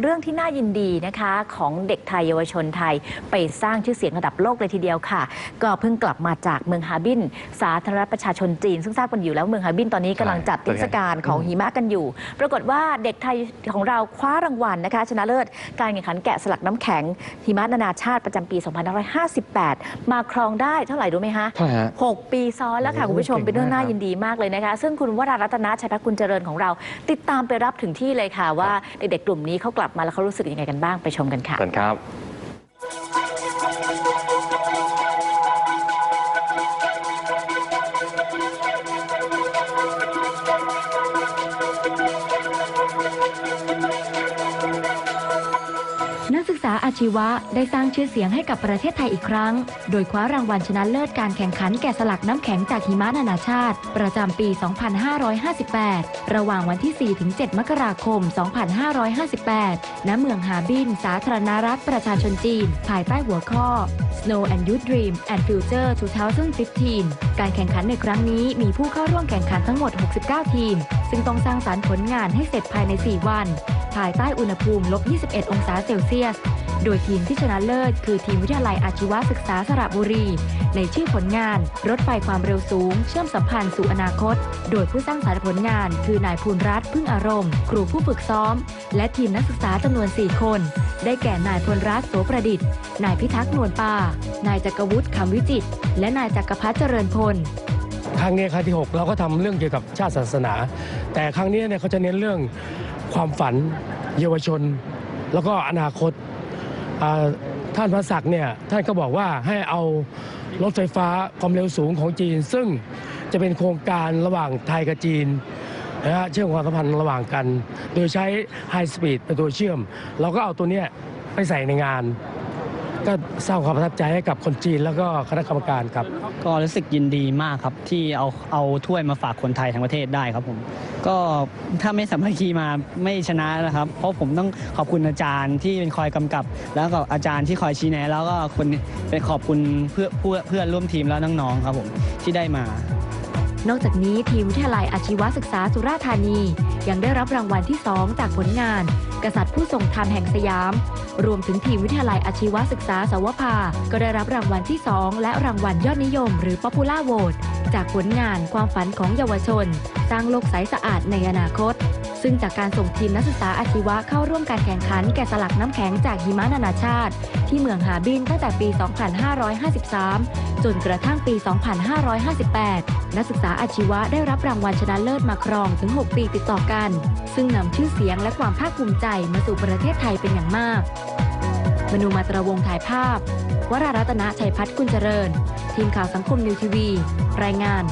เรื่องที่น่ายินดีนะคะ ของเด็กไทยเยาวชนไทยไปสร้างชื่อเสียงระดับโลกเลยทีเดียวค่ะ ก็เพิ่งกลับมาจากเมืองฮาร์บิน สาธารณรัฐประชาชนจีน ซึ่งทราบกันอยู่แล้วเมืองฮาร์บินตอนนี้กำลังจัดเทศกาลของหิมะกันอยู่ ปรากฏว่าเด็กไทยของเราคว้ารางวัลนะคะ ชนะเลิศการแข่งขันแกะสลักน้ำแข็งหิมะนานาชาติประจำปี 2558 มาครองได้เท่าไหร่รู้ไหมคะเท่าไหร่ฮะ6ปีซ้อนแล้วค่ะโอ้คุณผู้ชมเก่งเป็นเรื่องน่าากครับยินดีมากเลยนะคะ ซึ่งคุณวรารัตนชัยพัฒน์กุลเจริญของเรา ติดตามไปรับถึงที่เลยค่ะว่าเด็กๆกลุ่มนี้เขากลับลับมาแล้วเขารู้สึกยังไงกันบ้างไปชมกันค่ะเชิญครับ ษาอาชีวะได้สร้างชื่อเสียงให้กับประเทศไทยอีกครั้ง โดยคว้ารางวัลชนะเลิศการแข่งขันแกะสลักน้ำแข็งจากหิมะนานาชาติ ประจำปี 2558 ระหว่างวันที่ 4-7 มกราคม 2558 ณ เมืองฮาบิน สาธารณรัฐประชาชนจีน ภายใต้หัวข้อ Snow and Youth Dream and Future 2015 การแข่งขันในครั้งนี้มีผู้เข้าร่วมแข่งขันทั้งหมด 69 ทีม ซึ่งต้องสร้างสารรค์ผลงานให้เสร็จภายใน 4 วัน ภายใต้อุณหภูมิลบ 21 องศาเซลเซียส โดยทีมที่ชนะเลิศ คือทีมวิทยาลัยอาชีวศึกษาสระบุรี ในชื่อผลงาน รถไฟความเร็วสูง เชื่อมสัมพันธ์สู่อนาคต โดยผู้สร้างสารรค์ผลงาน คือนายภูลรัตน์พึ่งอารมณ์ ครูผู้ฝึกซ้อม และทีมนักศึกษาจำนวน 4 คน ได้แก่นายพลรัตน์โสประดิษฐ์ นายพิทักษ์นวลปานายจักรวุฒิคำวิจิตรและนายจักรพัฒน์เจริญพลครั้งนี้ครั้งที่ 6 เราก็ทำเรื่องเกี่ยวกับชาติศาสนา แต่ครั้งนี้เนี่ยเขาจะเน้นเรื่อง ความฝัน เยาวชน แล้วก็อนาคตท่านพระศักดิ์เนี่ยท่านก็บอกว่าให้เอารถไฟฟ้าความเร็วสูงของจีน ซึ่งจะเป็นโครงการระหว่างไทยกับจีนนะฮะเชื่อมความสัมพันธ์ระหว่างกัน โดยใช้ไฮสปีดเป็นตัวเชื่อม เราก็เอาตัวเนี้ยไปใส่ในงาน ก็สร้างความประทับใจให้กับคนจีนแล้วก็คณะกรรมการครับ ก็รู้สึกยินดีมากครับที่เอาเอาถ้วยมาฝากคนไทยทั้งประเทศได้ครับผม ก็ถ้าไม่สามัคคีมาไม่ชนะนะครับ เพราะผมต้องขอบคุณอาจารย์ที่เป็นคอยกำกับ แล้วก็อาจารย์ที่คอยชี้แนะแล้วก็คนเป็นขอบคุณเพื่อเพื่อเพื่อนร่วมทีมแล้วน้องๆครับผมที่ได้มา นอกจากนี้ทีมวิทยาลัยอาชีวศึกษาสุราษฎร์ธานี ยังได้รับรางวัลที่ 2 จากผลงาน กษัตริย์ผู้ทรงธรรมแห่งสยาม รวมถึงทีมวิทยาลัยอาชีวศึกษาสวภา ก็ได้รับรางวัลที่ 2 และรางวัลยอดนิยม หรือ Popular Vote จากผลงานความฝันของเยาวชน สร้างโลกใสสะอาดในอนาคต ซึ่งจากการส่งทีมนักศึกษาอาชีวะเข้าร่วมการแข่งขันแกะสลักน้ำแข็งจากหิมะนานาชาติ ที่เมืองฮาบินตั้งแต่ปี 2553 จนกระทั่งปี 2558 นักศึกษาอาชีวะได้รับรางวัลชนะเลิศมาครองถึง 6 ปีติดต่อกัน ซึ่งนำชื่อเสียงและความภาคภูมิใจมาสู่ประเทศไทยเป็นอย่างมากมนูมาตรวงถ่ายภาพ วรารัตนชัยพัฒน์กุลเจริญ ทีมข่าวสังคมนิวทีวี รายงาน